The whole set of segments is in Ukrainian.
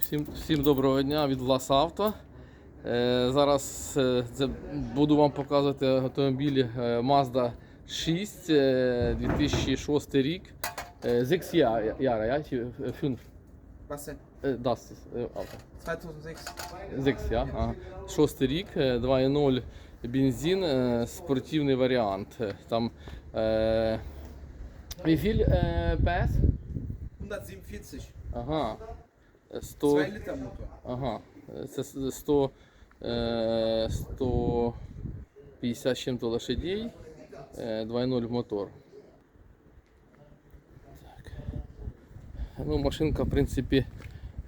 Всім, всім доброго дня від Влас Авто. Е, зараз е, це буду вам показувати автомобіль е, Mazda 6 е, 2006 рік. Е, з XIA, Яра, я чи 5? Was denn? Е, Das е, авто. 2006. З XIA, ага. Шостий рік, е, 2.0 бензин, е, спортивний варіант. Е, Там е, wie viel е, PS? 147. Ага. Е, 100... 2 Liter Motor. Ага, це 100, е, 150 з чим-то лошадей, е, 2.0 мотор. Так. Ну, машинка, в принципі,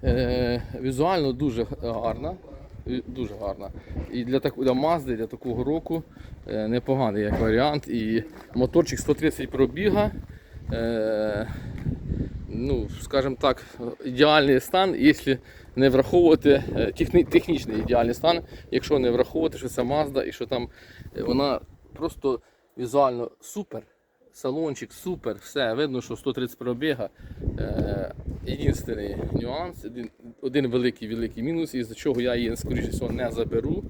е, візуально дуже гарна. Дуже гарна. І для, так, для Mazda, для такого року е, непоганий як варіант. І моторчик 130 пробіга. Ну, скажімо так, ідеальний стан, якщо не враховувати е, техні- технічний ідеальний стан, якщо не враховувати, що це Mazda і що там е, вона просто візуально супер. Салончик супер, все, видно, що 130 пробіга. Е, єдиний нюанс, один, один великий великий мінус, із-за чого я її, скоріше всього, не заберу.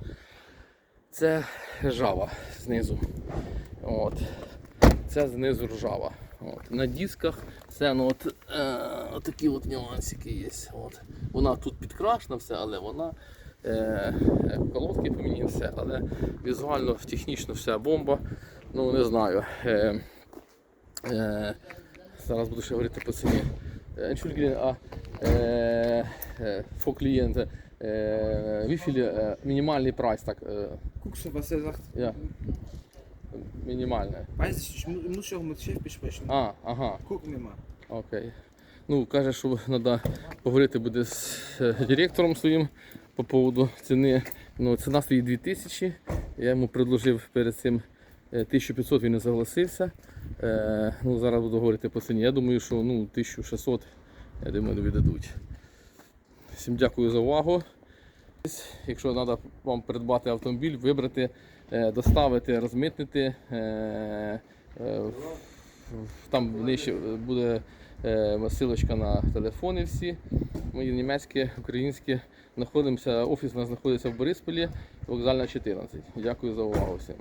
Це ржава знизу. От. Це знизу ржава. От. На дисках це ну, от, е, такі от нюансики є. От. Вона тут підкрашена все, але вона е, е, колодки поміняні все, але візуально, технічно вся бомба. Ну не знаю. Е, е, зараз буду ще говорити по ціні. Е, Entschuldigung, а е, е, for клієнта, е, wie viel е, мінімальний прайс, так, е, Guckst du, was er sagt? ja, мінімальне. Weiß ich, ich mu- muss ja auch mit Chef besprechen. А, ага. Gucken wir mal. Окей. Ну, каже, що треба поговорити буде з е, директором своїм по поводу ціни. Ну, ціна стоїть 2000. Я йому предложив перед цим е, 1500, він не согласився. Е, ну, зараз буду говорити по ціні. Я думаю, що ну, 1600, я думаю, віддадуть. Всім дякую за увагу. Якщо треба вам придбати автомобіль, вибрати, е, доставити, розмитнити. е, е, Там нижче буде силочка на телефони всі. Мої німецькі, українські. Знаходимося, офіс у нас знаходиться в Борисполі, вокзальна 14. Дякую за увагу всім.